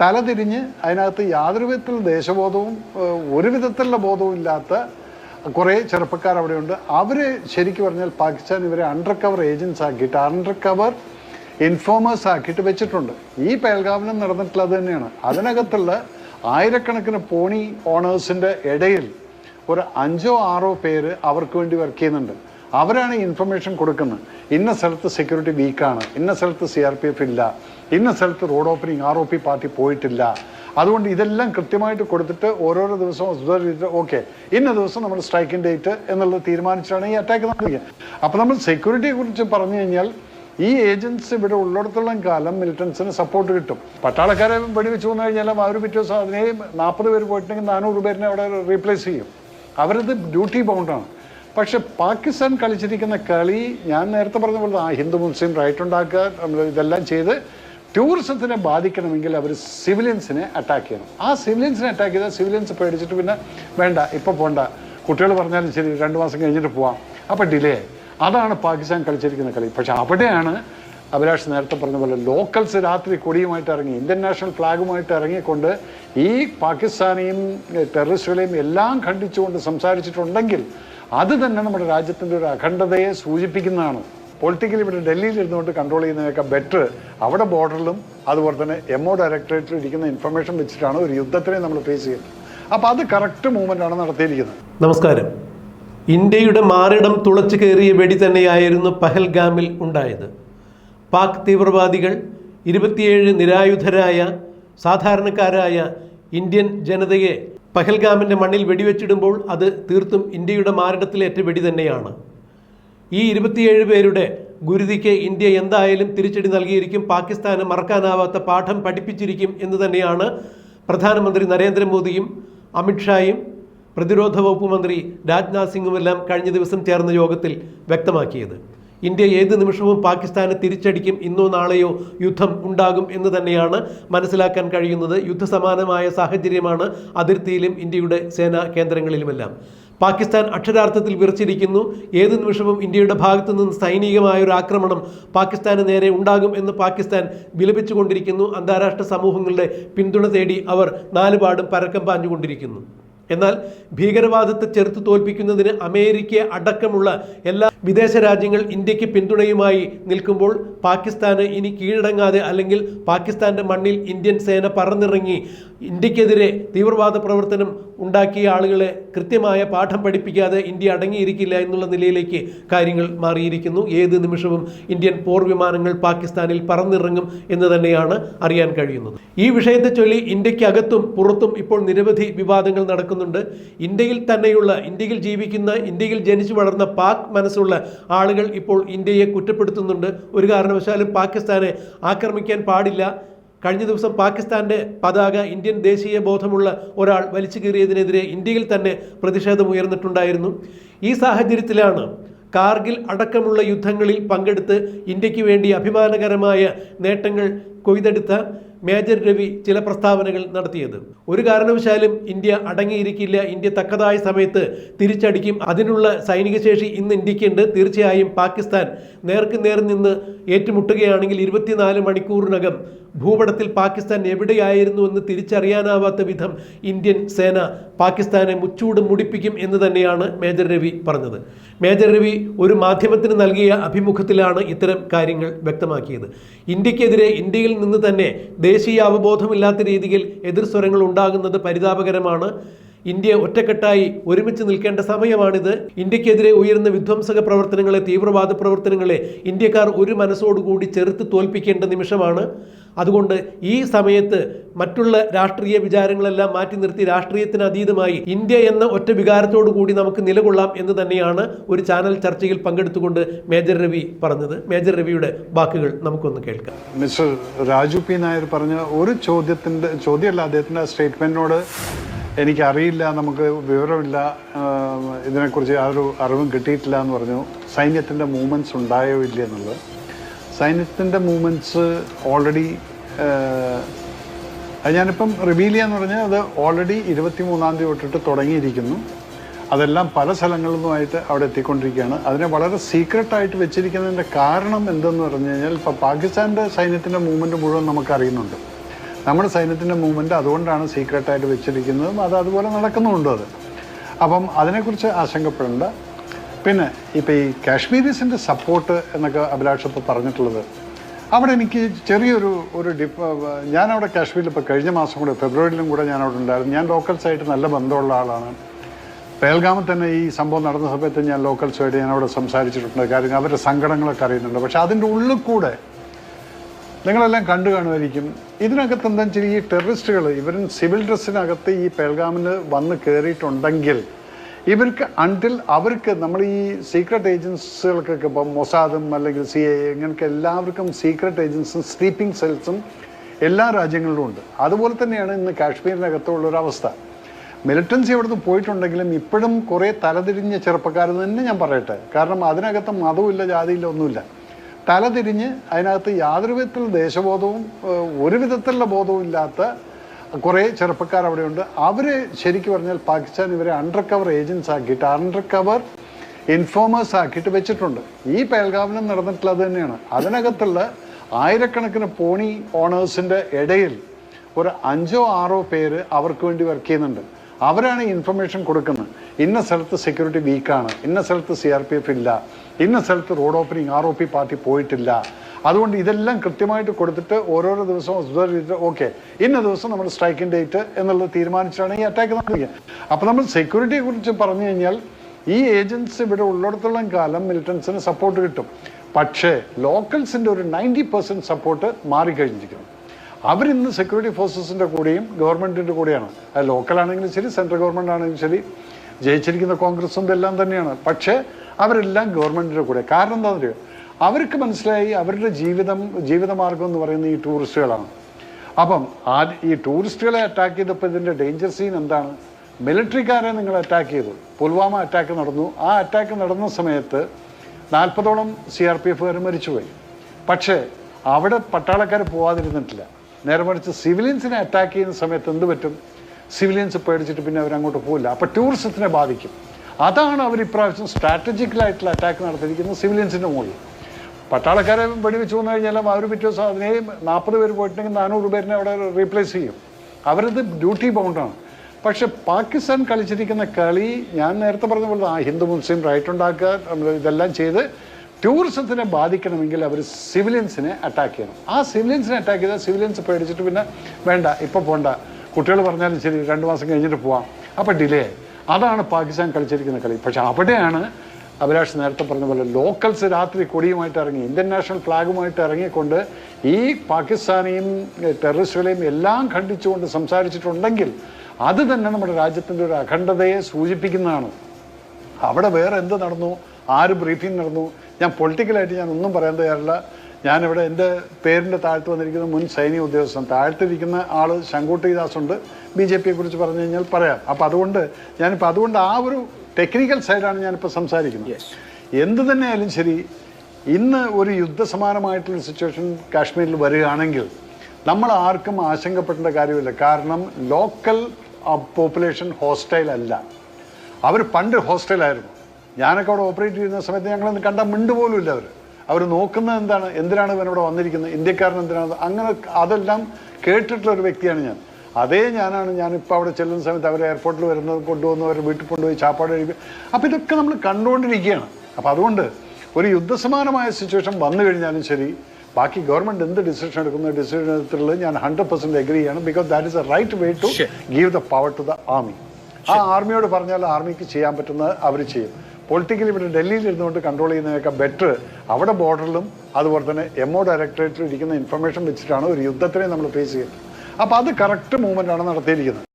തലതിരിഞ്ഞ് അതിനകത്ത് യാതൊരു വിധത്തിൽ ദേശബോധവും ഒരു വിധത്തിലുള്ള ബോധവും ഇല്ലാത്ത കുറേ ചെറുപ്പക്കാർ അവിടെയുണ്ട് അവർ ശരിക്കും പറഞ്ഞാൽ പാകിസ്ഥാൻ ഇവരെ അണ്ടർ കവർ ഏജൻസ് ആക്കിയിട്ട് അണ്ടർ കവർ ഇൻഫോമേഴ്സ് ആക്കിയിട്ട് വെച്ചിട്ടുണ്ട്. ഈ പേൽഗാമനം നടന്നിട്ടുള്ളത് തന്നെയാണ്. അതിനകത്തുള്ള ആയിരക്കണക്കിന് പോണി ഓണേഴ്സിന്റെ ഇടയിൽ ഒരു അഞ്ചോ ആറോ പേര് അവർക്ക് വേണ്ടി വർക്ക് ചെയ്യുന്നുണ്ട്. അവരാണ് ഇൻഫർമേഷൻ കൊടുക്കുന്നത്. ഇന്ന സ്ഥലത്ത് സെക്യൂരിറ്റി വീക്കാണ് ഇന്ന സ്ഥലത്ത് സി ആർ പി എഫ് ഇല്ല. ഇന്ന സ്ഥലത്ത് road opening R O P party പോയിട്ടില്ല. അതുകൊണ്ട് ഇതെല്ലാം കൃത്യമായിട്ട് കൊടുത്തിട്ട് ഓരോരോ ദിവസവും ഓക്കെ ഇന്ന ദിവസം നമ്മൾ സ്ട്രൈക്കിംഗ് ഡേറ്റ് എന്നുള്ളത് തീരുമാനിച്ചാണ് ഈ അറ്റാക്ക് നടത്തിയത് അപ്പോൾ നമ്മൾ സെക്യൂരിറ്റിയെ കുറിച്ച് പറഞ്ഞു കഴിഞ്ഞാൽ ഈ ഏജൻസി ഇവിടെ ഉള്ളിടത്തോളം കാലം മിലിറ്റൻസിന് സപ്പോർട്ട് കിട്ടും. പട്ടാളക്കാരെ വെടിവെച്ച് വന്നു കഴിഞ്ഞാൽ അവർ പിറ്റേ ദിവസം അതിനെ നാൽപ്പത് പേര് പോയിട്ടുണ്ടെങ്കിൽ നാനൂറ് പേരിനെ അവിടെ റീപ്ലേസ് ചെയ്യും. അവരത് ഡ്യൂട്ടി ബൗണ്ടാണ് പക്ഷെ പാകിസ്ഥാൻ കളിച്ചിരിക്കുന്ന കളി ഞാൻ നേരത്തെ പറഞ്ഞ പോലെ ആ ഹിന്ദു മുസ്ലിം റൈറ്റ് ഉണ്ടാക്കുക നമ്മൾ ഇതെല്ലാം ചെയ്ത് ടൂറിസത്തിനെ ബാധിക്കണമെങ്കിൽ അവർ സിവിലിയൻസിനെ അറ്റാക്ക് ചെയ്യണം. ആ സിവിലിയൻസിനെ അറ്റാക്ക് ചെയ്താൽ സിവിലിയൻസ് പേടിച്ചിട്ട് പിന്നെ വേണ്ട ഇപ്പോൾ പോണ്ട. കുട്ടികൾ പറഞ്ഞാലും ശരി രണ്ട് മാസം കഴിഞ്ഞിട്ട് പോവാം. അപ്പോൾ ഡിലേ അതാണ് പാകിസ്ഥാൻ കളിച്ചിരിക്കുന്ന കളി. പക്ഷെ അവിടെയാണ് അഭിലാഷ് നേരത്തെ പറഞ്ഞ പോലെ ലോക്കൽസ് രാത്രി കൊടിയുമായിട്ട് ഇറങ്ങി ഇന്ത്യൻ നാഷണൽ ഫ്ലാഗുമായിട്ട് ഇറങ്ങിക്കൊണ്ട് ഈ പാകിസ്ഥാനെയും ടെററിസ്റ്റുകളെയും എല്ലാം ഖണ്ഡിച്ചുകൊണ്ട് സംസാരിച്ചിട്ടുണ്ടെങ്കിൽ അത് തന്നെ നമ്മുടെ രാജ്യത്തിന്റെ ഒരു അഖണ്ഡതയെ സൂചിപ്പിക്കുന്നതാണ്. പൊളിറ്റിക്കലി ഇവിടെ ഡൽഹിയിൽ ഇരുന്നുകൊണ്ട് കൺട്രോൾ ചെയ്യുന്നതിനൊക്കെ ബെറ്റർ അവിടെ ബോർഡറിലും അതുപോലെ തന്നെ എം ഒ ഡയറക്ടറേറ്റിൽ ഇരിക്കുന്ന ഇൻഫർമേഷൻ വെച്ചിട്ടാണ് ഒരു യുദ്ധത്തിനെ നമ്മൾ ഫേസ് ചെയ്യുന്നത്. അപ്പോൾ അത് കറക്റ്റ് മൂവ്മെന്റ് ആണ് നടത്തിയിരിക്കുന്നത്. നമസ്കാരം. ഇന്ത്യയുടെ മാറിടം തുളച്ചു കയറിയ വെടി തന്നെയായിരുന്നു പഹൽഗാമിൽ ഉണ്ടായത്. പാക് തീവ്രവാദികൾ ഇരുപത്തിയേഴ് നിരായുധരായ സാധാരണക്കാരായ ഇന്ത്യൻ ജനതയെ പഹൽഗാമിന്റെ മണ്ണിൽ വെടിവെച്ചിടുമ്പോൾ അത് തീർത്തും ഇന്ത്യയുടെ മാരടത്തിലേറ്റ വെടി തന്നെയാണ്. ഈ ഇരുപത്തിയേഴ് പേരുടെ ഗുരുതിക്ക് ഇന്ത്യ എന്തായാലും തിരിച്ചടി നൽകിയിരിക്കും. പാകിസ്ഥാന് മറക്കാനാവാത്ത പാഠം പഠിപ്പിച്ചിരിക്കും എന്ന് തന്നെയാണ് പ്രധാനമന്ത്രി നരേന്ദ്രമോദിയും അമിത്ഷായും പ്രതിരോധ വകുപ്പ് മന്ത്രി രാജ്നാഥ് സിംഗുമെല്ലാം കഴിഞ്ഞ ദിവസം ചേർന്ന യോഗത്തിൽ വ്യക്തമാക്കിയത്. ഇന്ത്യ ഏത് നിമിഷവും പാകിസ്ഥാനെ തിരിച്ചടിക്കും ഇന്നോ നാളെയോ യുദ്ധം ഉണ്ടാകും എന്ന് തന്നെയാണ് മനസ്സിലാക്കാൻ കഴിയുന്നത്. യുദ്ധസമാനമായ സാഹചര്യമാണ് അതിർത്തിയിലും ഇന്ത്യയുടെ സേനാ കേന്ദ്രങ്ങളിലുമെല്ലാം. പാകിസ്ഥാൻ അക്ഷരാർത്ഥത്തിൽ വിറച്ചിരിക്കുന്നു. ഏത് നിമിഷവും ഇന്ത്യയുടെ ഭാഗത്തു നിന്ന് സൈനികമായ ഒരു ആക്രമണം പാകിസ്ഥാന് നേരെ ഉണ്ടാകും എന്ന് പാകിസ്ഥാൻ വിലപിച്ചുകൊണ്ടിരിക്കുന്നു. അന്താരാഷ്ട്ര സമൂഹങ്ങളുടെ പിന്തുണ തേടി അവർ നാലുപാടും പരക്കം പാഞ്ഞുകൊണ്ടിരിക്കുന്നു. എന്നാൽ ഭീകരവാദത്തെ ചെറുത്തു തോൽപ്പിക്കുന്നതിന് അമേരിക്ക അടക്കമുള്ള എല്ലാ വിദേശ രാജ്യങ്ങൾ ഇന്ത്യയ്ക്ക് പിന്തുണയുമായി നിൽക്കുമ്പോൾ പാകിസ്ഥാന് ഇനി കീഴടങ്ങാതെ അല്ലെങ്കിൽ പാകിസ്ഥാന്റെ മണ്ണിൽ ഇന്ത്യൻ സേന പറന്നിറങ്ങി ഇന്ത്യക്കെതിരെ തീവ്രവാദ പ്രവർത്തനം ഉണ്ടാക്കിയ ആളുകളെ കൃത്യമായ പാഠം പഠിപ്പിക്കാതെ ഇന്ത്യ അടങ്ങിയിരിക്കില്ല എന്നുള്ള നിലയിലേക്ക് കാര്യങ്ങൾ മാറിയിരിക്കുന്നു. ഏത് നിമിഷവും ഇന്ത്യൻ പോർ വിമാനങ്ങൾ പാകിസ്ഥാനിൽ പറന്നിറങ്ങും എന്ന് തന്നെയാണ് അറിയാൻ കഴിയുന്നത്. ഈ വിഷയത്തെ ചൊല്ലി ഇന്ത്യക്കകത്തും പുറത്തും ഇപ്പോൾ നിരവധി വിവാദങ്ങൾ നടക്കുന്നുണ്ട്. ഇന്ത്യയിൽ തന്നെയുള്ള ഇന്ത്യയിൽ ജീവിക്കുന്ന ഇന്ത്യയിൽ ജനിച്ചു വളർന്ന പാക് മനസ്സുള്ള ആളുകൾ ഇപ്പോൾ ഇന്ത്യയെ കുറ്റപ്പെടുത്തുന്നുണ്ട്. ഒരു കാരണവശാലും പാകിസ്ഥാനെ ആക്രമിക്കാൻ പാടില്ല. കഴിഞ്ഞ ദിവസം പാകിസ്ഥാന്റെ പതാക ഇന്ത്യൻ ദേശീയ ബോധമുള്ള ഒരാൾ വലിച്ചു കീറിയതിനെതിരെ ഇന്ത്യയിൽ തന്നെ പ്രതിഷേധം ഉയർന്നിട്ടുണ്ടായിരുന്നു. ഈ സാഹചര്യത്തിലാണ് കാർഗിൽ അടക്കമുള്ള യുദ്ധങ്ങളിൽ പങ്കെടുത്ത് ഇന്ത്യയ്ക്ക് വേണ്ടി അഭിമാനകരമായ നേട്ടങ്ങൾ കൊയ്തെടുത്ത മേജർ രവി ചില പ്രസ്താവനകൾ നടത്തിയത്. ഒരു കാരണവശാലും ഇന്ത്യ അടങ്ങിയിരിക്കില്ല. ഇന്ത്യ തക്കതായ സമയത്ത് തിരിച്ചടിക്കും. അതിനുള്ള സൈനിക ശേഷി ഇന്ന് ഇന്ത്യക്കുണ്ട് തീർച്ചയായും പാകിസ്ഥാൻ നേർക്ക് നേർ നിന്ന് ഏറ്റുമുട്ടുകയാണെങ്കിൽ ഇരുപത്തിനാല് മണിക്കൂറിനകം ഭൂപടത്തിൽ പാകിസ്ഥാൻ എവിടെയായിരുന്നു എന്ന് തിരിച്ചറിയാനാവാത്ത വിധം ഇന്ത്യൻ സേന പാകിസ്ഥാനെ മുച്ചൂട് മുടിപ്പിക്കും എന്ന് തന്നെയാണ് മേജർ രവി പറഞ്ഞത്. മേജർ രവി ഒരു മാധ്യമത്തിന് നൽകിയ അഭിമുഖത്തിലാണ് ഇത്തരം കാര്യങ്ങൾ വ്യക്തമാക്കിയത്. ഇന്ത്യക്കെതിരെ ഇന്ത്യയിൽ നിന്ന് തന്നെ ദേശീയ അവബോധമില്ലാത്ത രീതിയിൽ എതിർസ്വരങ്ങൾ ഉണ്ടാകുന്നത് പരിതാപകരമാണ്. ഇന്ത്യ ഒറ്റക്കെട്ടായി ഒരുമിച്ച് നിൽക്കേണ്ട സമയമാണിത്. ഇന്ത്യക്കെതിരെ ഉയർന്ന വിധ്വംസക പ്രവർത്തനങ്ങളെ തീവ്രവാദ പ്രവർത്തനങ്ങളെ ഇന്ത്യക്കാർ ഒരു മനസ്സോടുകൂടി ചെറുത്ത് തോൽപ്പിക്കേണ്ട നിമിഷമാണ്. അതുകൊണ്ട് ഈ സമയത്ത് മറ്റുള്ള രാഷ്ട്രീയ വിചാരങ്ങളെല്ലാം മാറ്റി നിർത്തി രാഷ്ട്രീയത്തിന് അതീതമായി ഇന്ത്യ എന്ന ഒറ്റ വികാരത്തോടു കൂടി നമുക്ക് നിലകൊള്ളാം എന്ന് തന്നെയാണ് ഒരു ചാനൽ ചർച്ചയിൽ പങ്കെടുത്തുകൊണ്ട് മേജർ രവി പറഞ്ഞത്. മേജർ രവിയുടെ വാക്കുകൾ നമുക്കൊന്ന് കേൾക്കാം. മിസ്റ്റർ രാജു പി നായർ പറഞ്ഞ ഒരു ചോദ്യത്തിന്റെ ചോദ്യമല്ല അദ്ദേഹത്തിന്റെ സ്റ്റേറ്റ്മെന്റിനോട് എനിക്കറിയില്ല നമുക്ക് വിവരമില്ല. ഇതിനെക്കുറിച്ച് യാതൊരു അറിവും കിട്ടിയിട്ടില്ല എന്ന് പറഞ്ഞു. സൈന്യത്തിന്റെ മൂവ്മെന്റ്സ് ഉണ്ടായോ ഇല്ല എന്നുള്ളത്. സൈന്യത്തിന്റെ മൂവ്മെന്റ്സ് ഓൾറെഡി ഞാനിപ്പം റിവീൽ ചെയ്യാന്ന് പറഞ്ഞാൽ അത് ഓൾറെഡി ഇരുപത്തി മൂന്നാം തീയതി തൊട്ടിട്ട് തുടങ്ങിയിരിക്കുന്നു. അതെല്ലാം പല സ്ഥലങ്ങളിൽ നിന്നുമായിട്ട് അവിടെ എത്തിക്കൊണ്ടിരിക്കുകയാണ്. അതിനെ വളരെ സീക്രട്ടായിട്ട് വെച്ചിരിക്കുന്നതിന്റെ കാരണം എന്തെന്ന് പറഞ്ഞു കഴിഞ്ഞാൽ ഇപ്പോൾ പാകിസ്ഥാന്റെ സൈന്യത്തിന്റെ മൂവ്മെന്റ് മുഴുവൻ നമുക്ക് അറിയുന്നുണ്ട് നമ്മുടെ സൈന്യത്തിന്റെ മൂവ്മെന്റ് അതുകൊണ്ടാണ് സീക്രട്ടായിട്ട് വെച്ചിരിക്കുന്നതും അത് അതുപോലെ നടക്കുന്നുമുണ്ട് അത്. അപ്പം അതിനെക്കുറിച്ച് ആശങ്കപ്പെടേണ്ട. പിന്നെ ഇപ്പോൾ ഈ കാശ്മീരീസിന്റെ സപ്പോർട്ട് എന്നൊക്കെ അഭിലാഷത്ത് പറഞ്ഞിട്ടുള്ളത്. അവിടെ എനിക്ക് ചെറിയൊരു ഒരു ഡിപ്പ് ഞാനവിടെ കാശ്മീരിൽ ഇപ്പോൾ കഴിഞ്ഞ മാസം കൂടെ ഫെബ്രുവരിയിലും കൂടെ ഞാൻ അവിടെ ഉണ്ടായിരുന്നു. ഞാൻ ലോക്കൽസായിട്ട് നല്ല ബന്ധമുള്ള ആളാണ്. പേൽഗാമിൽ തന്നെ ഈ സംഭവം നടന്ന സമയത്ത് ഞാൻ ലോക്കൽസുമായിട്ട് ഞാൻ അവിടെ സംസാരിച്ചിട്ടുണ്ട് കാര്യം അവരുടെ സങ്കടങ്ങളൊക്കെ അറിയുന്നുണ്ട്. പക്ഷേ അതിന്റെ ഉള്ളിൽ കൂടെ നിങ്ങളെല്ലാം കണ്ടു കാണുമായിരിക്കും. ഇതിനകത്ത് എന്താ വെച്ചാൽ ഈ ടെററിസ്റ്റുകൾ ഇവരും സിവിൽ ഡ്രസ്സിനകത്ത് ഈ പേൽഗാമിന് വന്ന് കയറിയിട്ടുണ്ടെങ്കിൽ ഇവർക്ക് അണ്ടിൽ അവർക്ക് നമ്മൾ ഈ സീക്രട്ട് ഏജൻസികൾക്കൊക്കെ ഇപ്പം മൊസാദും അല്ലെങ്കിൽ സി ഐ ഇങ്ങനൊക്കെ എല്ലാവർക്കും സീക്രട്ട് ഏജൻസും സ്ലീപ്പിംഗ് സെൽസും എല്ലാ രാജ്യങ്ങളിലും ഉണ്ട്. അതുപോലെ തന്നെയാണ് ഇന്ന് കാശ്മീരിനകത്തുള്ള ഒരു അവസ്ഥ മിലിറ്റൻസി അവിടുന്ന് പോയിട്ടുണ്ടെങ്കിലും ഇപ്പോഴും കുറേ തലതിരിഞ്ഞ ചെറുപ്പക്കാർ തന്നെ ഞാൻ പറയട്ടെ. കാരണം അതിനകത്ത് മതവുമില്ല ജാതിയില്ല ഒന്നുമില്ല. തലതിരിഞ്ഞ് അതിനകത്ത് യാതൊരു വിധത്തിൽ ദേശബോധവും ഒരു വിധത്തിലുള്ള ബോധവും ഇല്ലാത്ത കുറേ ചെറുപ്പക്കാർ അവിടെയുണ്ട്. അവർ ശരിക്കും പറഞ്ഞാൽ പാകിസ്ഥാൻ ഇവരെ അണ്ടർ കവർ ഏജൻസ് ആക്കിയിട്ട് അണ്ടർ കവർ ഇൻഫോമേഴ്സ് ആക്കിയിട്ട് വെച്ചിട്ടുണ്ട്. ഈ പേൽഗാമനം നടന്നിട്ടുള്ളത് തന്നെയാണ്. അതിനകത്തുള്ള ആയിരക്കണക്കിന് പോണി ഓണേഴ്സിന്റെ ഇടയിൽ ഒരു അഞ്ചോ ആറോ പേര് അവർക്ക് വേണ്ടി വർക്ക് ചെയ്യുന്നുണ്ട്. അവരാണ് ഇൻഫർമേഷൻ കൊടുക്കുന്നത്. ഇന്ന സ്ഥലത്ത് സെക്യൂരിറ്റി വീക്കാണ് ഇന്ന സ്ഥലത്ത് സി ആർ പി എഫ് ഇല്ല. ഇന്ന സ്ഥലത്ത് road opening R O P party പോയിട്ടില്ല. അതുകൊണ്ട് ഇതെല്ലാം കൃത്യമായിട്ട് കൊടുത്തിട്ട് ഓരോരോ ദിവസവും ഓക്കെ ഇന്ന ദിവസം നമ്മൾ സ്ട്രൈക്കിംഗ് ഡേറ്റ് എന്നുള്ളത് തീരുമാനിച്ചാണ് ഈ അറ്റാക്ക് നടത്തിയത് അപ്പോൾ നമ്മൾ സെക്യൂരിറ്റിയെ കുറിച്ച് പറഞ്ഞു കഴിഞ്ഞാൽ ഈ ഏജൻസ് ഇവിടെ ഉള്ളിടത്തോളം കാലം മിലിറ്റൻസിന് സപ്പോർട്ട് കിട്ടും. പക്ഷേ ലോക്കൽസിന്റെ ഒരു നയന്റി പെർസെന്റ് സപ്പോർട്ട് മാറിക്കഴിഞ്ഞിരിക്കുന്നു. അവരിന്ന് സെക്യൂരിറ്റി ഫോഴ്സസിന്റെ കൂടെയും ഗവൺമെന്റിന്റെ കൂടെയാണ്. അത് ലോക്കലാണെങ്കിലും ശരി സെൻട്രൽ ഗവൺമെന്റ് ആണെങ്കിലും ശരി. ജയിച്ചിരിക്കുന്ന കോൺഗ്രസും എല്ലാം തന്നെയാണ്. പക്ഷേ അവരെല്ലാം ഗവൺമെന്റിന്റെ കൂടെ. കാരണം എന്താണെന്ന് അവർക്ക് മനസ്സിലായി അവരുടെ ജീവിതം ജീവിതമാർഗം എന്ന് പറയുന്നത് ഈ ടൂറിസ്റ്റുകളാണ് അപ്പം ആ ഈ ടൂറിസ്റ്റുകളെ അറ്റാക്ക് ചെയ്തപ്പോൾ ഇതിന്റെ ഡേഞ്ചർ സീൻ എന്താണ്? മിലിറ്ററിക്കാരെ നിങ്ങൾ അറ്റാക്ക് ചെയ്തു. പുൽവാമ അറ്റാക്ക് നടന്നു. ആ അറ്റാക്ക് നടന്ന സമയത്ത് നാൽപ്പതോളം സി ആർ പി എഫുകാർ മരിച്ചുപോയി. പക്ഷേ അവിടെ പട്ടാളക്കാർ പോവാതിരുന്നിട്ടില്ല. നേരെ മറിച്ച് സിവിലിയൻസിനെ അറ്റാക്ക് ചെയ്യുന്ന സമയത്ത് എന്ത് പറ്റും? സിവിലിയൻസ് പേടിച്ചിട്ട് പിന്നെ അവരങ്ങോട്ട് പോകില്ല അപ്പോൾ ടൂറിസത്തിനെ ബാധിക്കും. അതാണ് അവർ ഇപ്രാവശ്യം സ്ട്രാറ്റജിക്കലായിട്ടുള്ള അറ്റാക്ക് നടത്തിയിരിക്കുന്നത് സിവിലിയൻസിന്റെ മുകളിൽ. പട്ടാളക്കാരെ വെടിവെച്ച് വന്നു കഴിഞ്ഞാൽ അവർ പിറ്റേ ദിവസം അതിനെയും നാൽപ്പത് പേര് പോയിട്ടുണ്ടെങ്കിൽ നാനൂറ് പേരിനെ അവിടെ റീപ്ലേസ് ചെയ്യും. അവരത് ഡ്യൂട്ടി ബൗണ്ടാണ് പക്ഷെ പാകിസ്ഥാൻ കളിച്ചിരിക്കുന്ന കളി ഞാൻ നേരത്തെ പറഞ്ഞ പോലെ ആ ഹിന്ദു മുസ്ലിം റൈറ്റ് ഉണ്ടാക്കുക ഇതെല്ലാം ചെയ്ത് ടൂറിസത്തിനെ ബാധിക്കണമെങ്കിൽ അവർ സിവിലിയൻസിനെ അറ്റാക്ക് ചെയ്യണം. ആ സിവിലിയൻസിനെ അറ്റാക്ക് ചെയ്താൽ സിവിലിയൻസ് പേടിച്ചിട്ട് പിന്നെ വേണ്ട ഇപ്പോൾ പോണ്ട. കുട്ടികൾ പറഞ്ഞാലും ശരി രണ്ട് മാസം കഴിഞ്ഞിട്ട് പോവാം. അപ്പോൾ ഡിലേ അതാണ് പാകിസ്ഥാൻ കളിച്ചിരിക്കുന്ന കളി. പക്ഷെ അവിടെയാണ് അഭിലാഷ് നേരത്തെ പറഞ്ഞ പോലെ ലോക്കൽസ് രാത്രി കൊടിയുമായിട്ട് ഇറങ്ങി ഇന്ത്യൻ നാഷണൽ ഫ്ലാഗുമായിട്ട് ഇറങ്ങിക്കൊണ്ട് ഈ പാകിസ്ഥാനെയും ടെററിസ്റ്റുകളെയും എല്ലാം ഖണ്ഡിച്ചുകൊണ്ട് സംസാരിച്ചിട്ടുണ്ടെങ്കിൽ അത് തന്നെ നമ്മുടെ രാജ്യത്തിന്റെ ഒരു അഖണ്ഡതയെ സൂചിപ്പിക്കുന്നതാണ്. അവിടെ വേറെ എന്ത് നടന്നു? ആര് ബ്രീഫിംഗ് നടന്നു. ഞാൻ പൊളിറ്റിക്കലായിട്ട് ഞാൻ ഒന്നും പറയാൻ തയ്യാറില്ല. ഞാനിവിടെ എന്റെ പേരിന്റെ താഴ്ത്ത് വന്നിരിക്കുന്ന മുൻ സൈനിക ഉദ്യോഗസ്ഥൻ. താഴ്ത്തിരിക്കുന്ന ആൾ ശങ്കൂട്ടി ദാസ് ഉണ്ട് ബി ജെ പിയെ കുറിച്ച് പറഞ്ഞു കഴിഞ്ഞാൽ പറയാം. അപ്പം അതുകൊണ്ട് ഞാനിപ്പോൾ അതുകൊണ്ട് ആ ഒരു ടെക്നിക്കൽ സൈഡാണ് ഞാനിപ്പോൾ സംസാരിക്കുന്നത്. എന്ത് തന്നെയായാലും ശരി ഇന്ന് ഒരു യുദ്ധസമാനമായിട്ടുള്ള സിറ്റുവേഷൻ കാശ്മീരിൽ വരികയാണെങ്കിൽ നമ്മൾ ആർക്കും ആശങ്കപ്പെടേണ്ട കാര്യമില്ല. കാരണം ലോക്കൽ പോപ്പുലേഷൻ ഹോസ്റ്റൈൽ അല്ല. അവർ പണ്ട് ഹോസ്റ്റലായിരുന്നു ഞാനൊക്കെ അവിടെ ഓപ്പറേറ്റ് ചെയ്യുന്ന സമയത്ത് ഞങ്ങളൊന്ന് കണ്ട മിണ്ട് പോലും ഇല്ല അവർ അവർ നോക്കുന്നത് എന്താണ്? എന്തിനാണ് ഇവൻ ഇവിടെ വന്നിരിക്കുന്നത്? ഇന്ത്യക്കാരൻ എന്തിനാണ്? അങ്ങനെ അതെല്ലാം കേട്ടിട്ടുള്ള ഒരു വ്യക്തിയാണ് ഞാൻ. അതേ ഞാനാണ് ഞാനിപ്പോൾ അവിടെ ചെല്ലുന്ന സമയത്ത് അവർ എയർപോർട്ടിൽ വരുന്നത് കൊണ്ടുവന്ന് അവർ വീട്ടിൽ കൊണ്ടുപോയി ചാപ്പാട് കഴിക്കും അപ്പോൾ ഇതൊക്കെ നമ്മൾ കണ്ടുകൊണ്ടിരിക്കുകയാണ്. അപ്പോൾ അതുകൊണ്ട് ഒരു യുദ്ധസമാനമായ സിറ്റുവേഷൻ വന്നു കഴിഞ്ഞാലും ശരി ബാക്കി ഗവൺമെന്റ് എന്ത് ഡിസിഷൻ എടുക്കുന്ന ഡിസിഷൻ എടുത്തിട്ടുള്ളത് ഞാൻ ഹൺഡ്രഡ് പെർസെന്റ് എഗ്രി ചെയ്യണം. Because that is a right way to give the power to the army ആ ആർമിയോട് പറഞ്ഞാൽ ആർമിക്ക് ചെയ്യാൻ പറ്റുന്നത് അവർ ചെയ്യും. പൊളിറ്റിക്കലി ഇവിടെ ഡൽഹിയിൽ ഇരുന്നുകൊണ്ട് കൺട്രോൾ ചെയ്യുന്നതിനൊക്കെ ബെറ്റർ അവിടെ ബോർഡറിലും അതുപോലെ തന്നെ എം ഒ ഡയറക്ടറേറ്റിൽ ഇരിക്കുന്ന ഇൻഫർമേഷൻ വെച്ചിട്ടാണ് ഒരു യുദ്ധത്തിനെ നമ്മൾ ഫേസ് ചെയ്യുന്നത്. അപ്പോൾ അത് കറക്റ്റ് മൂവ്മെന്റ് ആണ് നടത്തിയിരിക്കുന്നത്.